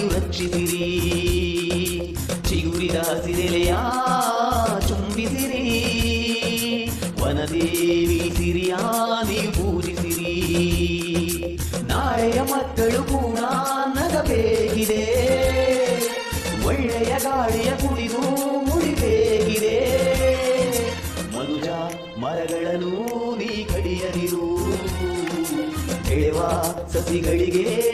ಆಗಿ ರಕ್ಷಿಸಿರಿ ಚಿಗುರಿದ ಸಿರೆಲೆಯ ಚುಂಬಿಸಿರಿ. ವನದೇವಿ ಸಿರಿಯಾ ನೀವು ಪೂಜಿಸಿರಿ. ನಾಳೆಯ ಮಕ್ಕಳು ಕೂಡ ನಗಬೇಕಿದೆ. ಒಳ್ಳೆಯ ಗಾಳಿಯ ಕುಡಿದು ಮುಡಿಬೇಕಿದೆ. ಮನುಜ ಮರಗಳನ್ನು ನೀ ಕಡಿಯದಿರು. ಹೇಳುವ ಸಸಿಗಳಿಗೆ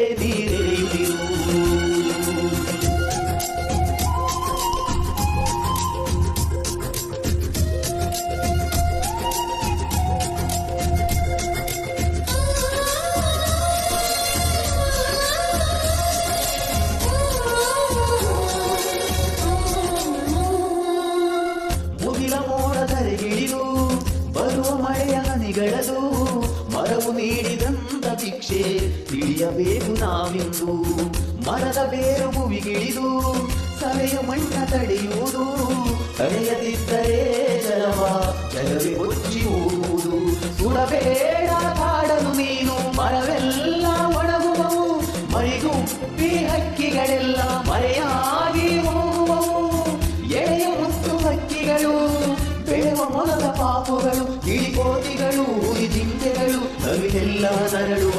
ತಿಳಿಯಬೇಕು ನಾವಿಂದು ಮರದ ಬೇರು ಭುವಿಗಿಳಿದು ಸವೆಯ ಮಣ್ಣ ತಡೆಯುವುದು ತಡೆಯದಿದ್ದರೆ ಜಲವ ಜಲವೇ ಕೊಚ್ಚಿ ಹೋಗುವುದು ಸುಡಬೇಡ ಕಾಡಲು ನೀನು, ಮರವೆಲ್ಲ ಒಣಗುವವು, ಮರಿಗುಪ್ಪಿ ಹಕ್ಕಿಗಳೆಲ್ಲ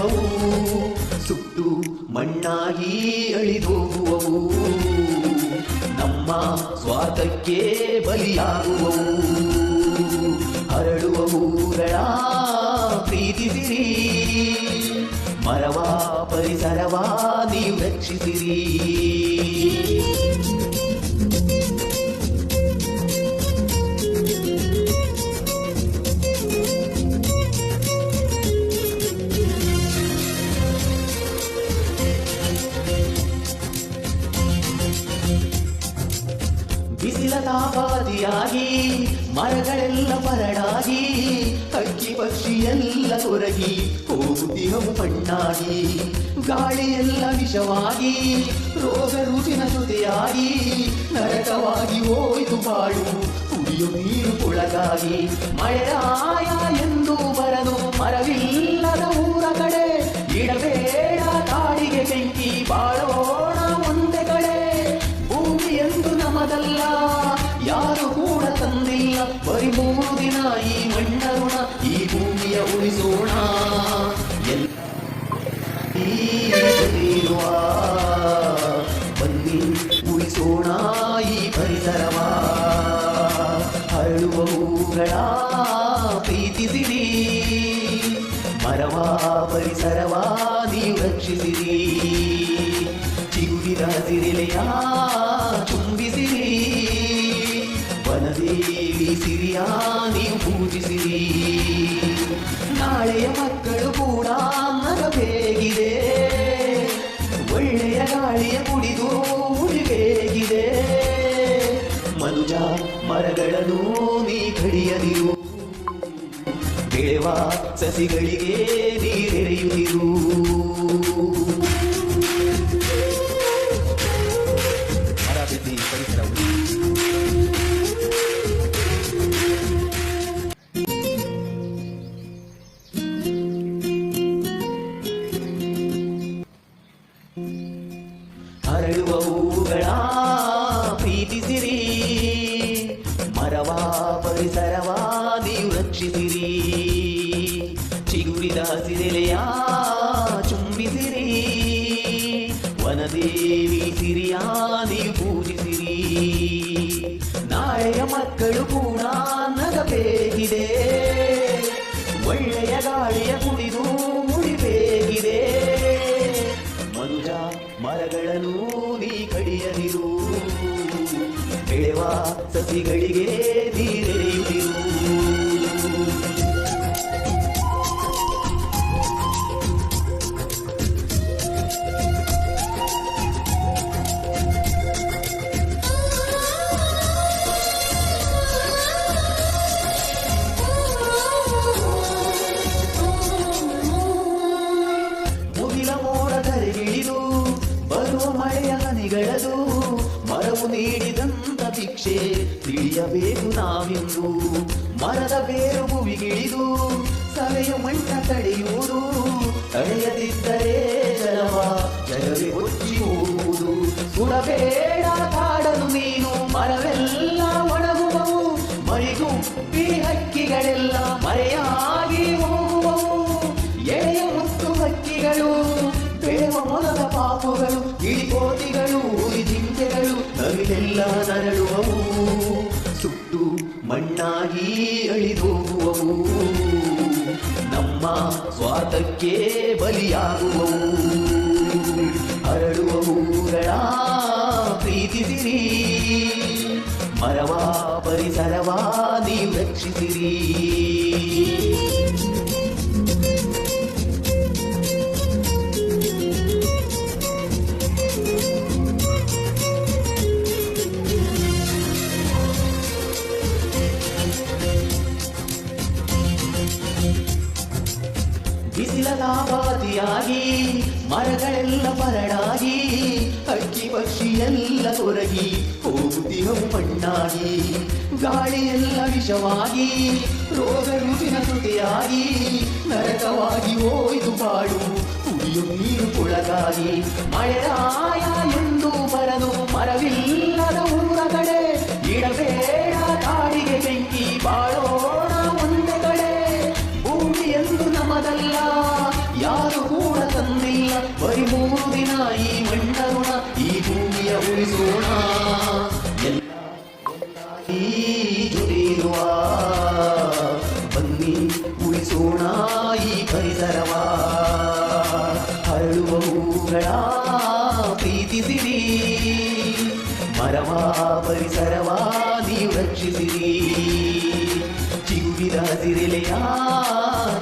ನರಳುವವು ಸುಟ್ಟು ಮಣ್ಣಾಗಿ ಅಳಿದೋಗುವವು. ನಮ್ಮ ಸ್ವಾರ್ಥಕ್ಕೆ ಬಲಿಯಾಗುವವು. ಹರಡುವವುಗಳ ಪ್ರೀತಿಸಿರಿ ಮರವಾ ಪರಿಸರವಾ ನೀವು ರಕ್ಷಿಸಿರಿ. ತಾಪಾದಿಯಾಗಿ ಮರಗಳೆಲ್ಲ ಮರಡಾಗಿ ಹಕ್ಕಿ ಪಕ್ಷಿಯೆಲ್ಲ ಕೊರಗಿ ಹೋಗುತ್ತಿಹವು ಪಣ್ಣಾಗಿ, ಗಾಳಿಯೆಲ್ಲ ವಿಷವಾಗಿ, ರೋಗ ರುಚಿನ ಜೊತೆಯಾಗಿ ನರಕವಾಗಿ ಹೋಯ್ತು ಬಾಳು ಕುಡಿಯು ನೀರು ಕೊಳಗಾಗಿ ಮಳೆರಾಯ ಎಂದು ಭೂಮಿಯ ಉಳಿಸೋಣ ಎಲ್ಲ ಈ ಜೊತೆಯಿರುವ ಬನ್ನಿ ಉಳಿಸೋಣ ಈ ಪರಿಸರವ ಹರಳುವ ಹೂಗಳ ಪ್ರೀತಿಸಿರಿ ಮರವ ಪರಿಸರವ ನೀವು ರಕ್ಷಿಸಿರಿ ಚಿಗುರಿದ ಹಸಿರೆಲೆಯ ಚುಂಬಿಸಿರಿ ವನದೇವಿ ಸಿರಿಯ ನೀವು ಪೂಜಿಸಿರಿ ನಾಳೆಯ ಮಕ್ಕಳು ಕೂಡ ನಗಬೇಗಿದೆ ಒಳ್ಳೆಯ ಗಾಳಿಯ ಕುಡಿದು ಉಳಿಬೇಗಿದೆ ಮನುಜ ಮರಗಳನ್ನು ನೀ ಕಡಿಯದಿರು. ಬೆಳೆವ ಸಸಿಗಳಿಗೆ ನೀರೆರೆಯುತ್ತಿರು. ಮರವ ಪರಿಸರವಾ ನೀವು ರಕ್ಷಿಸಿರಿ. ಚಿಗುರಿದ ಹಸಿರೆಲೆಯ ಚುಂಬಿಸಿರಿ. ವನದೇವಿ ಸಿರಿಯ, ನೀವು ಪೂಜಿಸಿರಿ. ನಾಳೆಯ ಮಕ್ಕಳು ಕೂಡ ನಗಬೇಕಿದೆ. ಸಸಿಗಳಿಗೆ ನೀರೆರೆಯುತ್ತಿರು ನೀಡಿದಂತ ಭಿಕ್ಷೆ ತಿಳಿಯಬೇಕು ನಾವಿಂದು ಮರದ ಬೇರು ಭುವಿಗಿಳಿದು ಸವೆಯ ಮಣ್ಣ ತಡೆಯುವುದು ತಡೆಯದಿದ್ದರೆ ಜಲವ ಜಲವೇ ಕೊಚ್ಚಿ ಹೋಗುವುದು ಸುಡಬೇಡ ಎಲ್ಲವನರಳುವವು ಸುಟ್ಟು ಮಣ್ಣಾಗಿ ಅಳಿದೋಗುವವು. ನಮ್ಮ ಸ್ವಾರ್ಥಕ್ಕೆ ಬಲಿಯಾಗುವವು. ಹರಳುವವುಗಳ ಪ್ರೀತಿಸಿರಿ ಮರವಾ ಪರಿಸರವಾ ನೀವು ಮರಗಳೆಲ್ಲ ಬರಡಾಗಿ ಅಕ್ಕಿ ಪಕ್ಷಿ ಎಲ್ಲ ತೊರಗಿ ಹೋಗುತ್ತಿಹವು ಮಣ್ಣಾಗಿ ಗಾಳಿಯೆಲ್ಲ ವಿಷವಾಗಿ ರೋಗ ರುಚಿನ ತುಟಿಯಾಗಿ ನರಕವಾಗಿ ಹೋಯ್ತು ಬಾಳು ಕುಡಿಯು ನೀರು ಕೊಳಗಾಗಿ ಮಳೆರಾಯ ಎಂದು ಬರದು ಮರವಿಲ್ಲದ ಊರ ಕಡೆ ಇಡಬೇಡ ಮೂರು ದಿನ ಈ ಮಣ್ಣ ಋಣ ಈ ಭೂಮಿಯ ಉಳಿಸೋಣ. ಎಲ್ಲ ಒಂದಾಗಿ ಜೊತೆಯಿರುವ ಬನ್ನಿ ಉಳಿಸೋಣ ಈ ಪರಿಸರವ. ಹರಳುವ ಹೂಗಳ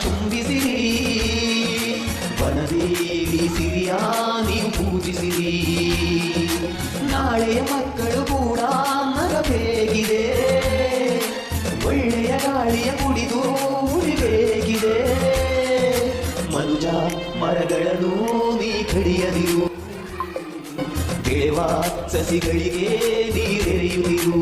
ಚುಂಬಿಸಿರಿ ಸಿರಿಯ ನೀವು ಪೂಜಿಸಿರಿ ನಾಳೆಯ ಮಕ್ಕಳು ಕೂಡ ಮರಬೇಕಿದೆ ಒಳ್ಳೆಯ ಗಾಳಿಯ ಕುಡಿದು ಉಳಿಬೇಕಿದೆ ಮನುಜ ಮರಗಳನ್ನು ನೀ ಕಡಿಯದಿರು. ದೇವ ಸಸಿಗಳಿಗೆ ನೀರೆರೆಯುತ್ತಿರು